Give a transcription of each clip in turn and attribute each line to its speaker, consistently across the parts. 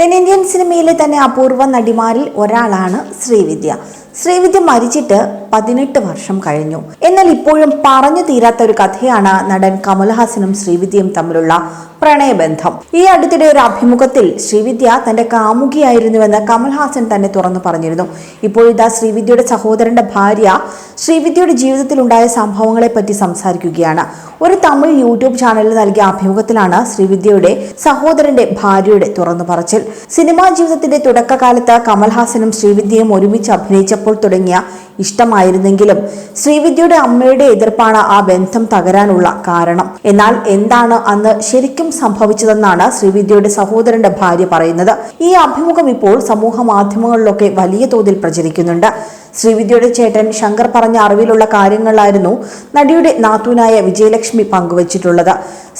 Speaker 1: തെന്നിന്ത്യൻ സിനിമയിലെ തന്നെ അപൂർവ നടിമാരിൽ ഒരാളാണ് ശ്രീവിദ്യ. ശ്രീവിദ്യ മരിച്ചിട്ട് പതിനെട്ട് വർഷം കഴിഞ്ഞു. എന്നാൽ ഇപ്പോഴും പറഞ്ഞു തീരാത്ത ഒരു കഥയാണ് നടൻ കമൽഹാസനും ശ്രീവിദ്യയും തമ്മിലുള്ള പ്രണയബന്ധം. ഈ അടുത്തിടെ ഒരു അഭിമുഖത്തിൽ ശ്രീവിദ്യ തന്റെ കാമുകിയായിരുന്നുവെന്ന് കമൽഹാസൻ തന്നെ തുറന്നു പറഞ്ഞിരുന്നു. ഇപ്പോഴിതാ ശ്രീവിദ്യയുടെ സഹോദരന്റെ ഭാര്യ ശ്രീവിദ്യയുടെ ജീവിതത്തിൽ ഉണ്ടായ സംഭവങ്ങളെ പറ്റി സംസാരിക്കുകയാണ്. ഒരു തമിഴ് യൂട്യൂബ് ചാനലിൽ നൽകിയ അഭിമുഖത്തിലാണ് ശ്രീവിദ്യയുടെ സഹോദരന്റെ ഭാര്യയുടെ തുറന്നു പറച്ചിൽ. സിനിമാ ജീവിതത്തിന്റെ തുടക്കകാലത്ത് കമൽഹാസനും ശ്രീവിദ്യയും ഒരുമിച്ച് അഭിനയിച്ചപ്പോൾ തുടങ്ങിയ ഇഷ്ടമായിരുന്നെങ്കിലും ശ്രീവിദ്യയുടെ അമ്മയുടെ എതിർപ്പാണ് ആ ബന്ധം തകരാനുള്ള കാരണം. എന്നാൽ എന്താണ് അന്ന് ശരിക്കും സംഭവിച്ചതെന്നാണ് ശ്രീവിദ്യയുടെ സഹോദരന്റെ ഭാര്യ പറയുന്നത്. ഈ അഭിമുഖം ഇപ്പോൾ സമൂഹ മാധ്യമങ്ങളിലൊക്കെ വലിയ തോതിൽ പ്രചരിക്കുന്നുണ്ട്. ശ്രീവിദ്യയുടെ ചേട്ടൻ ശങ്കർ പറഞ്ഞ അറിവിലുള്ള കാര്യങ്ങളായിരുന്നു നടിയുടെ നാത്തൂനായ വിജയലക്ഷ്മി പങ്കുവച്ചിട്ടുള്ളത്.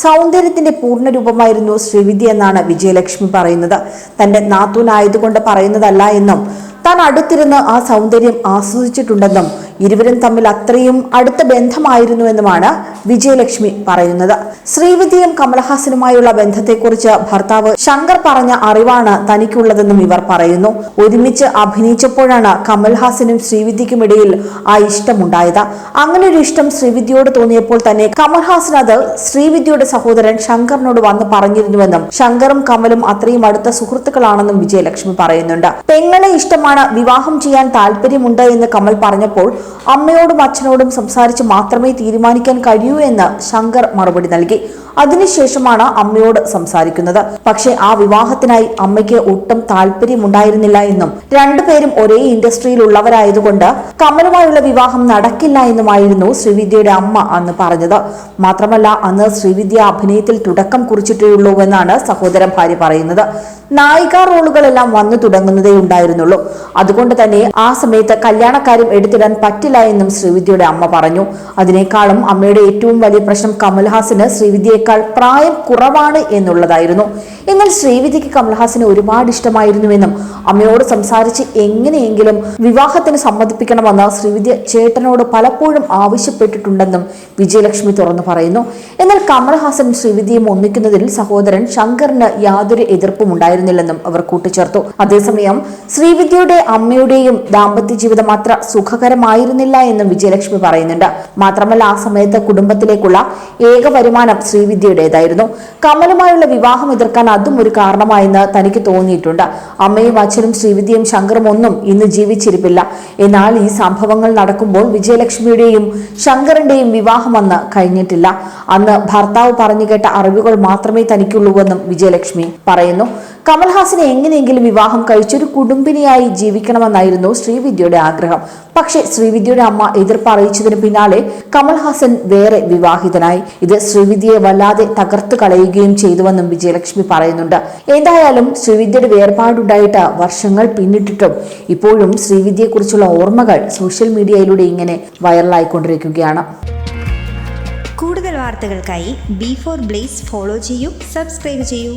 Speaker 1: സൗന്ദര്യത്തിന്റെ പൂർണരൂപമായിരുന്നു ശ്രീവിദ്യ എന്നാണ് വിജയലക്ഷ്മി പറയുന്നത്. തന്റെ നാത്തൂനായതുകൊണ്ട് പറയുന്നതല്ല എന്നും താൻ അടുത്തിരുന്ന് ആ സൗന്ദര്യം ആസ്വദിച്ചിട്ടുണ്ടെന്നും ഇരുവരും തമ്മിൽ അത്രയും അടുത്ത ബന്ധമായിരുന്നുവെന്നുമാണ് വിജയലക്ഷ്മി പറയുന്നത്. ശ്രീവിദ്യയും കമലഹാസനുമായുള്ള ബന്ധത്തെക്കുറിച്ച് ഭർത്താവ് ശങ്കർ പറഞ്ഞ അറിവാണ് തനിക്കുള്ളതെന്നും ഇവർ പറയുന്നു. ഒരുമിച്ച് അഭിനയിച്ചപ്പോഴാണ് കമൽഹാസനും ശ്രീവിദ്യയ്ക്കും ഇടയിൽ ആ ഇഷ്ടമുണ്ടായത്. അങ്ങനെ ഒരു ഇഷ്ടം ശ്രീവിദ്യയോട് തോന്നിയപ്പോൾ തന്നെ കമൽഹാസൻ അത് ശ്രീവിദ്യയുടെ സഹോദരൻ ശങ്കറിനോട് വന്ന് പറഞ്ഞിരുന്നുവെന്നും ശങ്കറും കമലും അത്രയും അടുത്ത സുഹൃത്തുക്കളാണെന്നും വിജയലക്ഷ്മി പറയുന്നുണ്ട്. പെങ്ങളെ ഇഷ്ടമാണ് വിവാഹം ചെയ്യാൻ താല്പര്യമുണ്ട് എന്ന് കമൽ പറഞ്ഞപ്പോൾ അമ്മയോടും അച്ഛനോടും സംസാരിച്ച് മാത്രമേ തീരുമാനിക്കാൻ കഴിയൂ എന്ന് ശങ്കർ മറുപടി നൽകി. അതിനുശേഷമാണ് അമ്മയോട് സംസാരിക്കുന്നത്. പക്ഷേ ആ വിവാഹത്തിനായി അമ്മയ്ക്ക് ഒട്ടും താല്പര്യമുണ്ടായിരുന്നില്ല എന്നും രണ്ടുപേരും ഒരേ ഇൻഡസ്ട്രിയിലുള്ളവരായതുകൊണ്ട് കമലുമായുള്ള വിവാഹം നടക്കില്ല എന്നുമായിരുന്നു ശ്രീവിദ്യയുടെ അമ്മ അന്ന് പറഞ്ഞത്. മാത്രമല്ല അന്ന് ശ്രീവിദ്യ അഭിനയത്തിൽ തുടക്കം കുറിച്ചിട്ടേയുള്ളൂ എന്നാണ് സഹോദരൻ ഭാര്യ പറയുന്നത്. നായിക റോളുകളെല്ലാം വന്നു തുടങ്ങുന്നതേ ഉണ്ടായിരുന്നുള്ളൂ. അതുകൊണ്ട് തന്നെ ആ സമയത്ത് കല്യാണക്കാരും എടുത്തിടാൻ പറ്റില്ല എന്നും ശ്രീവിദ്യയുടെ അമ്മ പറഞ്ഞു. അതിനേക്കാളും അമ്മയുടെ ഏറ്റവും വലിയ പ്രശ്നം കമൽഹാസന് ശ്രീവിദ്യയേക്കാൾ പ്രായം കുറവാണ് എന്നുള്ളതായിരുന്നു. എന്നാൽ ശ്രീവിധിക്ക് കമൽഹാസനെ ഒരുപാട് ഇഷ്ടമായിരുന്നുവെന്നും അമ്മയോട് സംസാരിച്ച് എങ്ങനെയെങ്കിലും വിവാഹത്തിന് സമ്മതിപ്പിക്കണമെന്ന് ശ്രീവിദ്യ ചേട്ടനോട് പലപ്പോഴും ആവശ്യപ്പെട്ടിട്ടുണ്ടെന്നും വിജയലക്ഷ്മി തുറന്നു പറയുന്നു. എന്നാൽ കമൽഹാസൻ ശ്രീവിദ്യയും ഒന്നിക്കുന്നതിൽ സഹോദരൻ ശങ്കറിന് യാതൊരു എതിർപ്പും ഉണ്ടായിരുന്നില്ലെന്നും അവർ കൂട്ടിച്ചേർത്തു. അതേസമയം ശ്രീവിദ്യയുടെ അമ്മയുടെയും ദാമ്പത്യ ജീവിതം അത്ര സുഖകരമായിരുന്നില്ല എന്നും വിജയലക്ഷ്മി പറയുന്നുണ്ട്. മാത്രമല്ല ആ സമയത്ത് കുടുംബത്തിലേക്കുള്ള ഏക വരുമാനം ശ്രീവിദ്യയുടേതായിരുന്നു. കമലുമായുള്ള വിവാഹം എതിർക്കാൻ അതും ഒരു കാരണമായെന്ന് തനിക്ക് തോന്നിയിട്ടുണ്ട്. അമ്മയും അച്ഛനും ശ്രീവിദ്യയും ശങ്കറും ഒന്നും ഇന്ന് ജീവിച്ചിരിപ്പില്ല. എന്നാൽ ഈ സംഭവങ്ങൾ നടക്കുമ്പോൾ വിജയലക്ഷ്മിയുടെയും ശങ്കറിന്റെയും വിവാഹം അന്ന് കഴിഞ്ഞിട്ടില്ല. അന്ന് ഭർത്താവ് പറഞ്ഞു കേട്ട അറിവുകൾ മാത്രമേ തനിക്കുള്ളൂവെന്നും വിജയലക്ഷ്മി പറയുന്നു. കമൽഹാസിനെ എങ്ങനെയെങ്കിലും വിവാഹം കഴിച്ചൊരു കുടുംബിനിയായി ജീവിക്കണമെന്നായിരുന്നു ശ്രീവിദ്യയുടെ ആഗ്രഹം. പക്ഷേ ശ്രീവിദ്യയുടെ അമ്മ എതിർപ്പ് അറിയിച്ചതിന് പിന്നാലെ കമൽഹാസൻ വേറെ വിവാഹിതനായി. ഇത് ശ്രീവിദ്യയെ വല്ലാതെ തകർത്തു കളയുകയും ചെയ്തുവെന്നും വിജയലക്ഷ്മി പറയുന്നുണ്ട്. എന്തായാലും ശ്രീവിദ്യയുടെ വേർപാടുണ്ടായിട്ട് വർഷങ്ങൾ പിന്നിട്ടിട്ടും ഇപ്പോഴും ശ്രീവിദ്യയെക്കുറിച്ചുള്ള ഓർമ്മകൾ സോഷ്യൽ മീഡിയയിലൂടെ ഇങ്ങനെ വൈറലായിക്കൊണ്ടിരിക്കുകയാണ്.
Speaker 2: കൂടുതൽ വാർത്തകൾക്കായി ബി ഫോർ ബ്ലേസ് ഫോളോ ചെയ്യൂ സബ്സ്ക്രൈബ് ചെയ്യൂ.